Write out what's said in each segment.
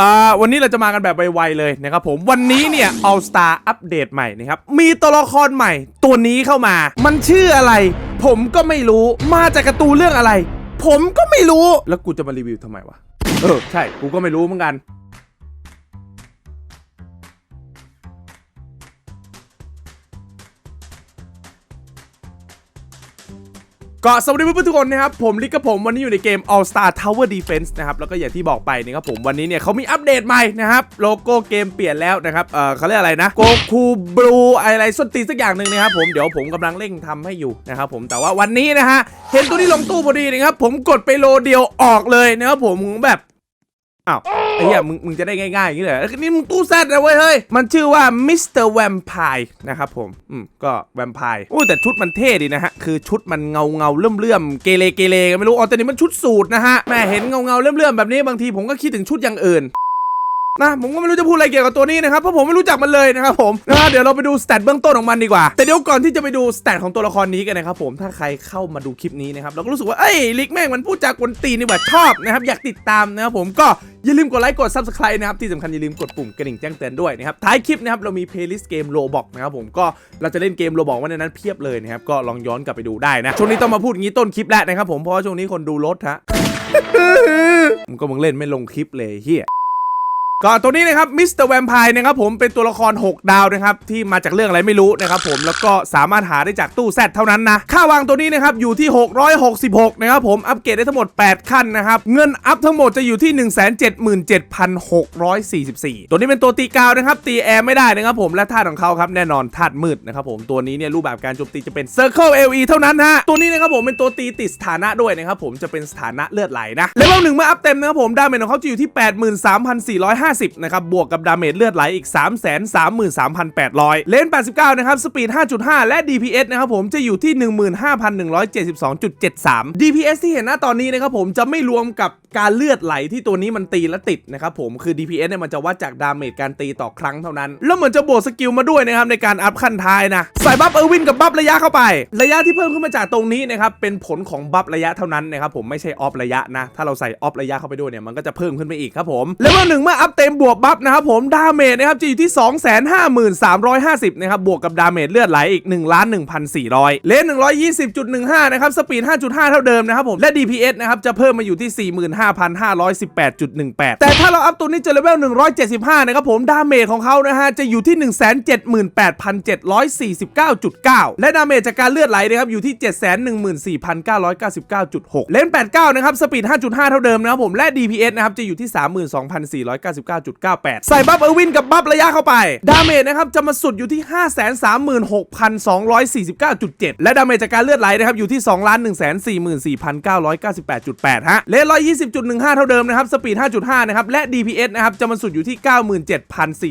อ่าวันนี้เราจะมากันแบบไวๆเลยนะครับผมวันนี้เนี่ย All Star อัปเดตใหม่นะครับ มีตัวละครใหม่ ตัวนี้เข้ามา มันชื่ออะไร ผมก็ไม่รู้มาจากการ์ตูนเรื่องอะไร ผมก็ไม่รู้แล้วกูจะมารีวิวทำไมวะเออใช่กูก็ไม่รู้เหมือนกัน ก็สวัสดีเพื่อนๆทุกคนนะครับ ผมลิกกับผมวันนี้อยู่ในเกม All Star Tower Defense นะครับ แล้วก็อย่างที่บอกไปนะครับผมวันนี้เนี่ยเขามีอัปเดตใหม่นะครับ โลโก้เกมเปลี่ยนแล้วนะครับ เออเขาเรียกอะไรนะโกคูบลูอะไรส้นตีสักอย่างหนึ่งนะครับผมเดี๋ยวผมกำลังเร่งทำให้อยู่นะครับผมแต่ว่าวันนี้นะฮะเห็นตัวนี้ลงตู้พอดีนะครับผมกดไปโลเดียวออกเลยนะครับผมแบบ อ้าวไอ้เหี้ยมึงมึงจะได้ง่ายๆอย่างนี้เลยนี่มึงตู้แซดนะเว้ยเฮ้ย มันชื่อว่ามิสเตอร์แวมไพร์นะครับผม อืม ก็แวมไพร์อู้แต่ชุดมันเท่ดีนะฮะ คือชุดมันเงาเงาเลื่อมเลื่อมเกเรเกเรกันไม่รู้ อ๋อแต่นี่มันชุดสูตรนะฮะ แม่เห็นเงาเงาเลื่อมเลื่อมแบบนี้บางทีผมก็คิดถึงชุดอย่างอื่น นะผมก็ไม่รู้จะพูดอะไรเกี่ยวกับตัวนี้นะครับเพราะผมไม่รู้จักมันเลยนะครับผมนะเดี๋ยวเราไปดูสเตตเบื้องต้นของมันดีกว่า แต่เดี๋ยวก่อนที่จะไปดูสเตตของตัวละครนี้กันนะครับผมถ้าใครเข้ามาดูคลิปนี้นะครับเราก็รู้สึกว่าเอ้ยลิกแม่งมันพูดจากวนตีนนี่หว่าชอบนะครับอยากติดตามนะครับผมก็อย่าลืมกดไลค์กด subscribe นะครับที่สำคัญอย่าลืมกดปุ่มกระดิ่งแจ้งเตือนด้วยนะครับท้ายคลิปนะครับเรามีเพลย์ลิสต์เกมโลบอกนะครับผมก็เราจะเล่นเกมโลบอกไว้ในนั้นเพียบเลยนะครับก็ลองย้อนกลับไปดูได้นะช่วงนี้ต้องมาพูดอย่างนี้ต้นคลิปแล้วนะครับผมเพราะช่วงนี้คนดูลดฮะมึงก็มึงเล่นไม่ลงคลิปเลยเฮีย ก็ตัวนี้นะครับมิสเตอร์แวมไพร์นะครับผมเป็นตัวละคร 6 ดาวนะครับที่มาจากเรื่องอะไรไม่รู้นะครับผมแล้วก็สามารถหาได้จากตู้แซดเท่านั้นนะ ค่าวางตัวนี้นะครับอยู่ที่ 666 นะครับผมอัปเกรดได้ทั้งหมด 8 ขั้นนะครับ เงินอัพทั้งหมดจะอยู่ที่ 177,644 ตัวนี้เป็นตัวตีกาวนะครับ ตีแอร์ไม่ได้นะครับผมและธาตุของเขาครับแน่นอนธาตุมืดนะครับผมตัวนี้เนี่ยรูปแบบการโจมตีจะเป็น Circle LE เท่านั้นฮะตัวนี้นะครับผมเป็นตัวตีติดสถานะด้วยนะครับผมจะเป็นสถานะเลือดไหลนะเลเวลหนึ่งเมื่ออัพเต็มนะครับผมดาเมจของเขาจะอยู่ที่ 83,450นะครับ บวกกับดาเมจเลือดไหลอีก333,800 เลน 89 นะครับ สปีด 5.5 และ DPS นะครับผมจะอยู่ที่ 15,172.73 DPS ที่เห็นหน้าตอนนี้นะครับผมจะไม่รวมกับการเลือดไหลที่ตัวนี้มันตีและติดนะครับผมคือ DPS เนี่ยมันจะวัดจากดาเมจการตีต่อครั้งเท่านั้น แล้วเหมือนจะบวกสกิลมาด้วยนะครับในการอัพขั้นท้ายนะใส่บัฟเออร์วินกับบัฟระยะเข้าไป ระยะที่เพิ่มขึ้นมาจากตรงนี้นะครับเป็นผลของบัฟระยะเท่านั้นนะครับผมไม่ใช่ออฟระยะนะถ้าเราใส่ออฟระยะเข้าไปด้วยเนี่ยมันก็จะเพิ่มขึ้นไปอีกครับผมเลเวลหนึ่งเมื่ออัพเต็มบวกบัฟนะครับผมดาเมจนะครับจะอยู่ที่ 253,350นะครับบวกกับดาเมจเลือดไหลอีก1 1 400 เลน120.15นะครับสปีด 5.5 เท่าเดิมนะครับผมและ DPS นะครับจะเพิ่มมาอยู่ที่ 45,518.18 แต่ถ้าเราอัพตัวนี้จอเลเวล175นะครับผมดาเมจของเขานะฮะจะอยู่ที่ 178,749.9 และดาเมจจากการเลือดไหลนะครับอยู่ที่ 714,999.6 เลน89นะครับสปีด 5.5 เท่าเดิมนะครับผมและ DPS นะครับจะอยู่ที่ 32,499 99.98 ใส่บัฟเออร์วินกับบัฟระยะเข้าไป ดาเมจนะครับจะมาสุดอยู่ที่ 536,249.7 และดาเมจจากการเลือดไหลนะครับอยู่ที่ 2,144,998.8 ฮะ เลน120.15 เท่าเดิมนะครับ สปีด 5.5 นะครับ และ DPS นะครับจะมาสุดอยู่ที่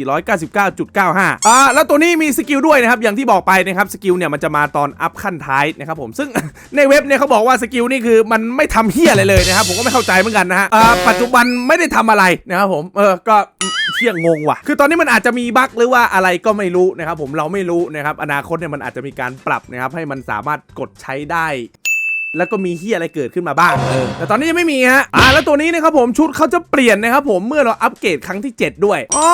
97,499.95 อ่า แล้วตัวนี้มีสกิลด้วยนะครับ อย่างที่บอกไปนะครับ สกิลเนี่ยมันจะมาตอนอัพขั้นท้ายนะครับผม ซึ่งในเว็บเนี่ยเขาบอกว่าสกิลนี่คือมันไม่ทำเฮี้ยอะไรเลยนะครับ ผมก็ไม่เข้าใจเหมือนกันนะฮะ อ่า ปัจจุบันไม่ได้ทำอะไรนะครับผม เออก็เที่ยงงว่ะ คือตอนนี้มันอาจจะมีบั๊กหรือว่าอะไรก็ไม่รู้นะครับผมเราไม่รู้นะครับอนาคตเนี่ยมันอาจจะมีการปรับนะครับให้มันสามารถกดใช้ได้ แล้วก็มีเฮียอะไรเกิดขึ้นมาบ้างเออแต่ตอนนี้ยังไม่มีฮะอ่าแล้วตัวนี้นะครับผมชุดเขาจะเปลี่ยนนะครับผมเมื่อเราอัปเกรดครั้งที่ 7 ด้วยอ๋อ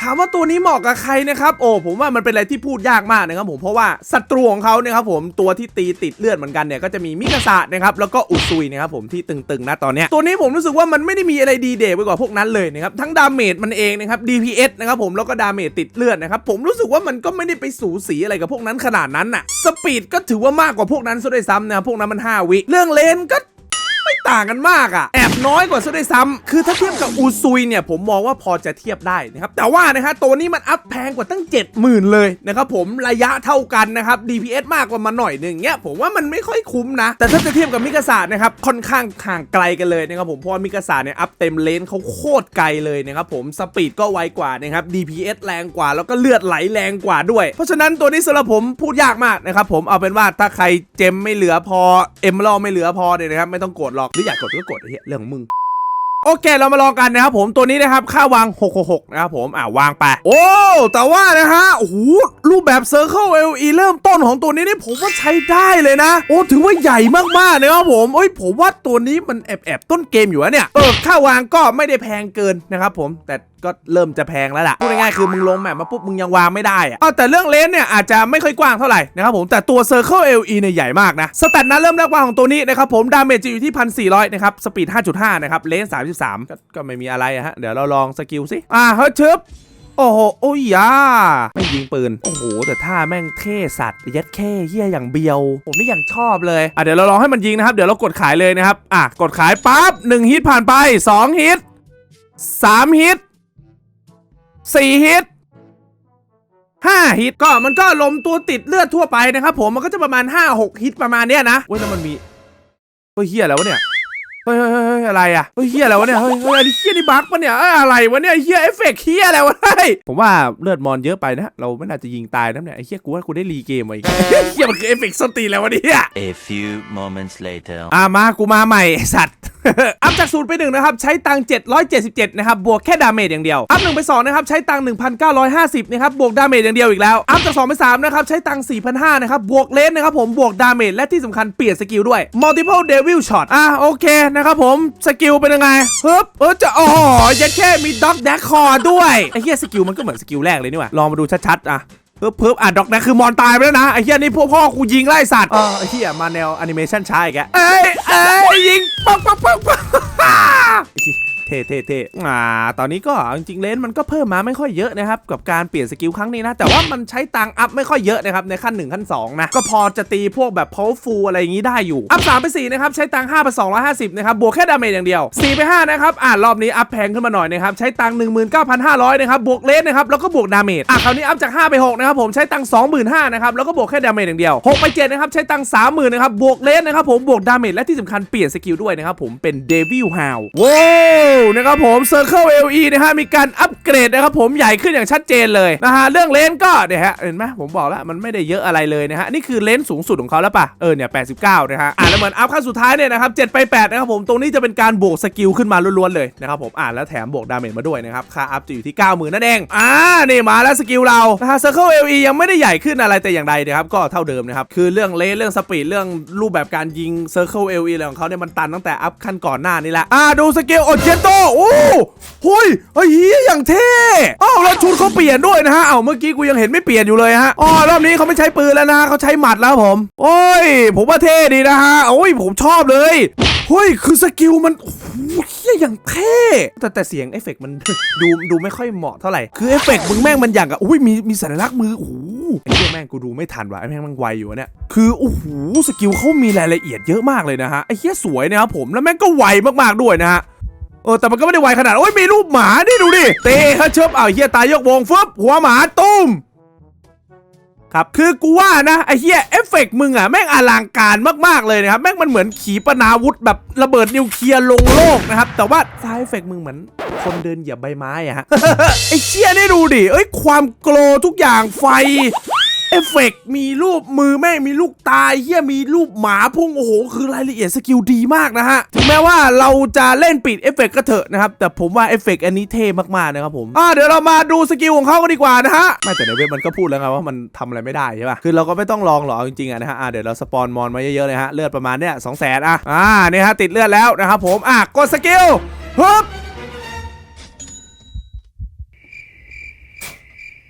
ถามว่าตัวนี้เหมาะกับใครนะครับโอ้ผมว่ามันเป็นอะไรที่พูดยากมากนะครับผมเพราะว่าศัตรูของเขาเนี่ยครับผมตัวที่ตีติดเลือดเหมือนกันเนี่ยก็จะมีมิกาซะนะครับแล้วก็อุซุยนะครับผมที่ตึงๆนะตอนเนี้ยตัวนี้ผมรู้สึกว่ามันไม่ได้มีอะไรดีเด่ไปกว่าพวกนั้นเลยนะครับทั้งดาเมจมันเองนะครับ DPS นะครับผมแล้วก็ดาเมจติดเลือดนะครับผมรู้สึกว่ามันก็ไม่ได้ไปสูสีอะไรกับพวกนั้นขนาดนั้นน่ะสปีดก็ถือว่ามากกว่าพวกนั้นซะด้วยซ้ำนะครับพวกนั้นมัน 5 วิ เรื่องเลนก็ ต่างกันมากอะ่ะ แอบน้อยกว่าซะด้วยซ้ำคือถ้าเทียบกับอูซุยเนี่ยผมมองว่าพอจะเทียบได้นะครับ แต่ว่านะฮะตัวนี้มันอัพแพงกว่าตั้ง 70,000 เลยนะครับผมระยะเท่ากันนะครับ DPS มากกว่ามาหน่อยหนึ่งเงี้ยผมว่ามันไม่ค่อยคุ้มนะ แต่ถ้าจะเทียบกับมิกาซานะครับค่อนข้างห่างไกลกันเลยนะครับผมเพราะว่ามิกาซาเนี่ยอัพเต็มเลนเขาโคตรไกลเลยนะครับผมสปีดก็ไวกว่านะครับ DPS แรงกว่าแล้วก็เลือดไหลแรงกว่าด้วย เพราะฉะนั้นตัวนี้สำหรับผมพูดยากมากนะครับผมเอาเป็นว่าถ้าใครเจมไม่เหลือพอเอ็มลไม่เหลือพอเนี่ยนะครับไม่ต้องกดหรอกหรืออยากกดก็กดเหี้ยเรื่องของมึงโอเคเรามาลองกันนะครับผมตัวนี้นะครับค่าวาง 666 นะครับผมอ่าวางไป โอ้ แต่ว่านะฮะโอ้โหรูปแบบ Circle LE เริ่มต้นของตัวนี้นี่ผมว่าใช้ได้เลยนะ โอ้ ถือว่าใหญ่มากๆนะครับผมเอ้ยผมว่าตัวนี้มันแอบแอบต้นเกมอยู่อะเนี่ยเออค่าวางก็ไม่ได้แพงเกินนะครับผมแต่ก็เริ่มจะแพงแล้วล่ะพูดง่ายๆคือมึงลงแมปมาปุ๊บมึงยังวางไม่ได้อะเอาแต่เรื่องเลนส์เนี่ยอาจจะไม่ค่อยกว้างเท่าไหร่นะครับผมแต่ตัว Circle LE เนี่ยใหญ่มากนะสแตทนะเริ่มแรกวางของตัวนี้นะครับผมดาเมจจะอยู่ที่1,400นะครับสปีด 5.5 นะครับเลนส์33ก็ก็ไม่มีอะไรอะฮะเดี๋ยวเราลองสกิลสิอ่าเฮ้ยชึบโอ้โหโอ้ยยาไม่ยิงปืน โอ้โห แต่ท่าแม่งเท่สัตว์ยัดแค่เฮียอย่างเบียว ผมนี่อย่างชอบเลย อะเดี๋ยวเราลองให้มันยิงนะครับ เดี๋ยวเรากดขายเลยนะครับ อะ กดขายปั๊บหนึ่งฮิตผ่านไปสองฮิตสามฮิต สี่ฮิตห้าฮิตก็มันก็ลมตัวติดเลือดทั่วไปนะครับผมมันก็จะประมาณ5 6ฮิตประมาณเนี้ยนะเว้ยแล้วมันมีเฮ้ยเฮียอะไรวะเนี่ยเฮ้ยเฮ้ยเฮ้ยเฮ้ยอะไรอะเฮ้ยเฮียอะไรวะเนี่ยเฮ้ยเฮ้ยอันนี้เฮียนี่บั๊กปะเนี่ยเอ้ยอะไรวะเนี่ยเฮียเอฟเฟกต์เฮียอะไรวะเฮ้ยผมว่าเลือดมอนเยอะไปนะเราไม่น่าจะยิงตายนะเนี่ยไอ้เฮียกูว่ากูได้รีเกมมาอีกเฮียมันคือเอฟเฟกต์สนตีนแล้ววะเนี่ย A few moments later. อ่ามากูมาใหม่ไอ้สัตว์ อัพจากศูนย์ไปหนึ่งนะครับ ใช้ตังค์777 นะครับ บวกแค่ดาเมจอย่างเดียว อัพหนึ่งไปสองนะครับ ใช้ตังค์1,950 นะครับ บวกดาเมจอย่างเดียวอีกแล้ว อัพจากสองไปสามนะครับ ใช้ตังค์4,500 นะครับ บวกเลนนะครับผม บวกดาเมจ และที่สำคัญเปลี่ยนสกิลด้วย multiple devil shot อะโอเคนะครับผม สกิลเป็นยังไงฮึบเออจะอ๋อยัดแค่มีด็อกแดกคอด้วย ไอ้เหี้ยสกิลมันก็เหมือนสกิลแรกเลยนี่หว่าลองมาดูชัดๆอะ เพิ่มเพิ่มอะดอกนะคือมอนตายไปแล้วนะไอ้เหี้ยนี่พวกพ่อกูยิงไล่สัตว์เออไอ้เหี้ยมาแนวแอนิเมชันช้าอีกแล้วเอ้ยเอ้ยยิงปังปังปังปัง เท่เท่เท่อ่า ตอนนี้ก็จริงๆเลนมันก็เพิ่มมาไม่ค่อยเยอะนะครับ กับการเปลี่ยนสกิลครั้งนี้นะ แต่ว่ามันใช้ตังอัพไม่ค่อยเยอะนะครับ ในขั้น 1 ขั้น 2 นะ ก็พอจะตีพวกแบบ powerful อะไรอย่างนี้ได้อยู่ อัพ3ไป4นะครับ ใช้ตัง5ไป250นะครับ บวกแค่ดาเมจอย่างเดียว4ไป5นะครับ อ่ารอบนี้อัพแพงขึ้นมาหน่อยนะครับ ใช้ตัง19,500นะครับ บวกเลนนะครับแล้วก็บวกดาเมจอะคราวนี้อัพจาก5ไป6นะครับผมใช้ตัง25,000นะครับแล้วก็บวกแค่ดาเมจอย่างเดียว6ไป7นะครับใช้ตัง30,000นะครับบวกเลนนะครับผมบวกดาเมจและที่สำคัญเปลี่ยนสกิลด้วยนะครับผมเป็น Devil Hound ว้นะครับผม Circle LE นะฮะมีการอัปเกรดนะครับผมใหญ่ขึ้นอย่างชัดเจนเลยนะฮะเรื่องเลนส์ก็เนี่ยฮะเห็นไหมผมบอกแล้วมันไม่ได้เยอะอะไรเลยนะฮะนี่คือเลนส์สูงสุดของเขาแล้วป่ะเออเนี่ย89นะฮะอ่าแล้วเหมือนอัพขั้นสุดท้ายเนี่ยนะครับ7ไป8นะครับผมตรงนี้จะเป็นการบวกสกิลขึ้นมาล้วนๆเลยนะครับผมอ่านแล้วแถมบวกดาเมจมาด้วยนะครับค่าอัพจะอยู่ที่ 90,000นั่นเองอ่านี่มาแล้วสกิลเรานะฮะ Circle LE ยังไม่ได้ใหญ่ขึ้นอะไรแต่อย่างใดนะครับก็เท่าเดิมนะครับคือเรื่องเลนเรื่องสปีดเรื่องรูปแบบการยิง Circle LE อะไรของเขาเนี่ยมันตันตั้งแต่อัพขั้นก่อนหน้านี้แหละอ่าดูสกิลโอเจนโตโอ้หุยเฮ้ยเหี้ยอย่างเท่อ้าวแล้วชุดเขาเปลี่ยนด้วยนะฮะ เอ้าเมื่อกี้กูยังเห็นไม่เปลี่ยนอยู่เลยฮะอ๋อรอบนี้เขาไม่ใช้ปืนแล้วนะเขาใช้หมัดแล้วผม โอ้ย ผมว่าเท่ดีนะฮะโอ้ยผมชอบเลยเฮ้ยคือสกิลมันโอ้โหเฮียอย่างเท่แต่แต่เสียงเอฟเฟกต์มันดูดูไม่ค่อยเหมาะเท่าไหร่คือเอฟเฟกต์มึงแม่งมันอย่างกับอุ้ยมีมีสัญลักษณ์มือโอ้โหไอ้เหี้ยแม่งกูดูไม่ทันว่ะไอ้แม่งมันไวอยู่เนี่ยคือโอ้โหสกิลเขามีรายละเอียดเยอะมากเลยนะฮะไอ้เหี้ยสวยนะครับผมแล้วแม่งก็ไวมากๆด้วยนะฮะ เออแต่มันก็ไม่ได้ไวขนาด โอ้ยมีรูปหมานี่ดูดิ เตะเขาเชิบเอาวเฮียตายยกวงฟึบหัวหมาตุ้มครับคือกูว่านะไอ้เฮียเอฟเฟกต์มึงอะแม่งอลังการมากๆเลยนะครับแม่งมันเหมือนขีปนาวุธแบบระเบิดนิวเคลียร์ลงโลกนะครับแต่ว่าซาวด์เอฟเฟกต์มึงเหมือนคนเดินเหยียบใบไม้อะฮะไอ้เชี่ยนี่ดูดิเอ้ยความโกลทุกอย่างไฟ เอฟเฟกต์มีรูปมือแม่งมีลูกตายเฮียมีรูปหมาพุ่งโอ้โห คือรายละเอียดสกิลดีมากนะฮะ ถึงแม้ว่าเราจะเล่นปิดเอฟเฟกต์ก็เถอะนะครับ แต่ผมว่าเอฟเฟกต์อันนี้เท่มากๆนะครับผมอ่าเดี๋ยวเรามาดูสกิลของเขากันดีกว่านะฮะไม่แต่ในเว็บมันก็พูดแล้วไงว่ามันทำอะไรไม่ได้ใช่ป่ะคือเราก็ไม่ต้องลองหรอกจริงๆอะนะฮะอ่าเดี๋ยวเราสปอนมอนมาเยอะๆเลยฮะเลือดประมาณเนี้ยสองแสนอะอ่าเนี่ยฮะติดเลือดแล้วนะครับผมอะกดสกิลฮึบ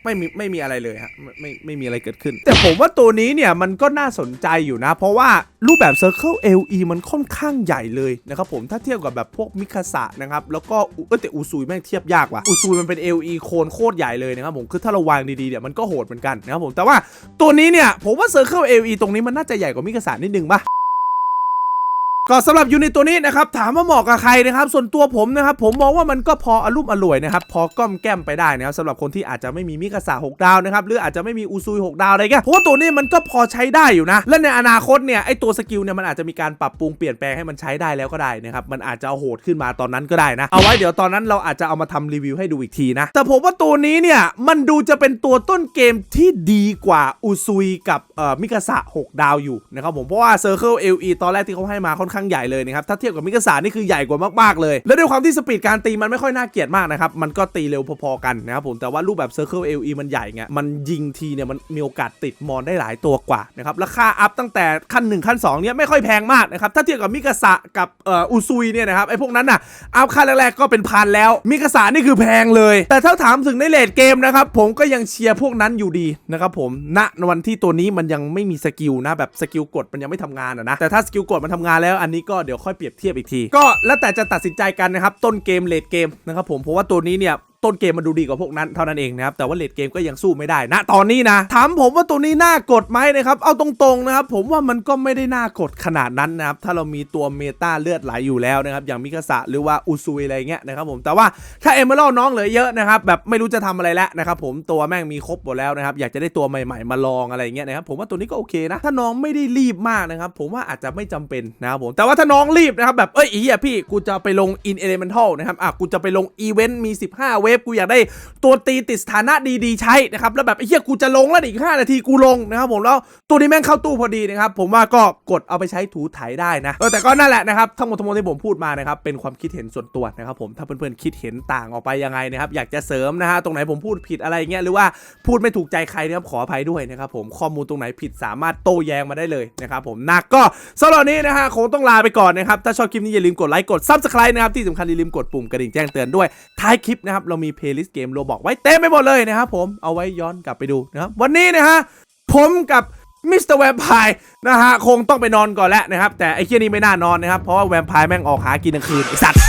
ไม่มีไม่มีอะไรเลยฮะไม่ไม่ไม่มีอะไรเกิดขึ้น แต่ผมว่าตัวนี้เนี่ยมันก็น่าสนใจอยู่นะ เพราะว่ารูปแบบ Circle LE มันค่อนข้างใหญ่เลยนะครับผมถ้าเทียบกับแบบพวกมิคาสะนะครับแล้วก็เออแต่อูซุยแม่งเทียบยากว่ะอูซุยมันเป็น LE โคนโคตรใหญ่เลยนะครับผมคือถ้าเราวางดีๆเนี่ยมันก็โหดเหมือนกันนะครับผมแต่ว่าตัวนี้เนี่ยผมว่า Circle LE ตรงนี้มันน่าจะใหญ่กว่ามิคาสะนิดนึงป่ะ ก็สำหรับยูนิตตัวนี้นะครับถามว่าเหมาะกับใครนะครับส่วนตัวผมนะครับผมมองว่ามันก็พออารมณ์อร่วยนะครับพอก้อมแก้มไปได้นะครับสำหรับคนที่อาจจะไม่มีมิกาสะ6ดาวนะครับหรืออาจจะไม่มีอูซุย6ดาวอะไรเงี้ยเพราะว่าตัวนี้มันก็พอใช้ได้อยู่นะ และในอนาคตเนี่ยไอตัวสกิลเนี่ยมันอาจจะมีการปรับปรุงเปลี่ยนแปลงให้มันใช้ได้แล้วก็ได้นะครับมันอาจจะเอาโหดขึ้นมาตอนนั้นก็ได้นะเอาไว้เดี๋ยวตอนนั้นเราอาจจะเอามาทำรีวิวให้ดูอีกทีนะแต่ผมว่าตัวนี้เนี่ยมันดูจะเป็นตัวต้นเกมที่ดีกว่าอูซุยกับเอ่อมิกาสะ6ดาวอยู่นะครับผมเพราะว่า Circle LE ตอนแรกที่เขาให้มาค่อนข้างใหญ่เลยนะครับถ้าเทียบกับมิกาสานี่คือใหญ่กว่ามากๆเลย แล้วด้วยความที่สปีดการตีมันไม่ค่อยน่าเกลียดมากนะครับมันก็ตีเร็วพอๆกันนะครับผมแต่ว่ารูปแบบ Circle LE มันใหญ่ไงมันยิงทีเนี่ยมันมีโอกาสติดมอนได้หลายตัวกว่านะครับราคาอัพตั้งแต่ขั้น 1 ขั้น2เนี่ยไม่ค่อยแพงมากนะครับถ้าเทียบกับมิกาสะกับเอ่ออุซุยเนี่ยนะครับไอ้พวกนั้นน่ะอัพขั้นแรกๆก็เป็นพันแล้วมิกาสะนี่คือแพงเลย แต่ถ้าถามถึงในเลดเกมนะครับผมก็ยังเชียร์พวกนั้นอยู่ดีนะครับผมณวันที่ตัวนี้มันยังไม่มีสกิลนะแบบสกิลกดมันยังไม่ทำงานนะแต่ถ้าสกิลกดมันทำงานแล้วอัันนี้ก็เดี๋ยวค่อยเปรียบเทียบอีกที ก็แล้วแต่จะตัดสินใจกันนะครับ ต้นเกมเลดเกมนะครับผมเพราะว่าตัวนี้เนี่ย ต้นเกมมันดูดีกว่าพวกนั้นเท่านั้นเองนะครับแต่ว่าเลดเกมก็ยังสู้ไม่ได้นะตอนนี้นะถามผมว่าตัวนี้น่ากดไหมนะครับเอาตรงๆนะครับผมว่ามันก็ไม่ได้น่ากดขนาดนั้นนะครับถ้าเรามีตัวเมตาเลือดไหลอยู่แล้วนะครับอย่างมิกาสะหรือว่าอุซุยอะไรเงี้ยนะครับผมแต่ว่าถ้าเอเมอรัลน้องเหลือเยอะนะครับแบบไม่รู้จะทำอะไรแล้วนะครับผมตัวแม่งมีครบหมดแล้วนะครับอยากจะได้ตัวใหม่ๆมาลองอะไรเงี้ยนะครับผมว่าตัวนี้ก็โอเคนะถ้าน้องไม่ได้รีบมากนะครับผมว่าอาจจะไม่จำเป็นนะครับผมแต่ว่าถ้าน้องรีบนะครับแบบเอ้ยอีอะพี่กูจะไปลง in elemental นะครับอะกูจะไปลงอีเวนต์มี 15 เวฟกูอยากได้ตัวตีติดสถานะดีๆใช้นะครับแล้วแบบไอ้เหี้ยกูจะลงแล้วอีก 5 นาทีกูลงนะครับผมแล้วตัวนี้แม่งเข้าตู้พอดีนะครับผมว่าก็กดเอาไปใช้ถูไถได้นะแต่ก็นั่นแหละนะครับทั้งหมดทั้งมวลที่ผมพูดมานะครับเป็นความคิดเห็นส่วนตัวนะครับผมถ้าเพื่อนๆคิดเห็นต่างออกไปยังไงนะครับอยากจะเสริมนะฮะตรงไหนผมพูดผิดอะไรเงี้ยหรือว่าพูดไม่ถูกใจใครนะครับขออภัยด้วยนะครับผมข้อมูลตรงไหนผิดสามารถโต้แย้งมาได้เลยนะครับผมนะก็สำหรับนี้นะฮะคงต้องลาไปก่อนนะครับถ้าชอบคลิปนี้อย่าลืมกดไลค์กด subscribe นะครับที่สำคัญอย่าลืมกดปุ่มกระดิ่งแจ้งเตือนด้วยท้ายคลิปนะครับเรามีเพลย์ลิสต์เกมโรบอกไว้เต็มไปหมดเลยนะครับผมเอาไว้ย้อนกลับไปดูนะครับวันนี้นะฮะผมกับมิสเตอร์แวมไพร์นะฮะคงต้องไปนอนก่อนแล้วนะครับ แต่ไอ้เคียนี้ไม่น่านอนนะครับ เพราะว่าแวมไพร์แม่งออกหากินกลางคืนไอสัตว์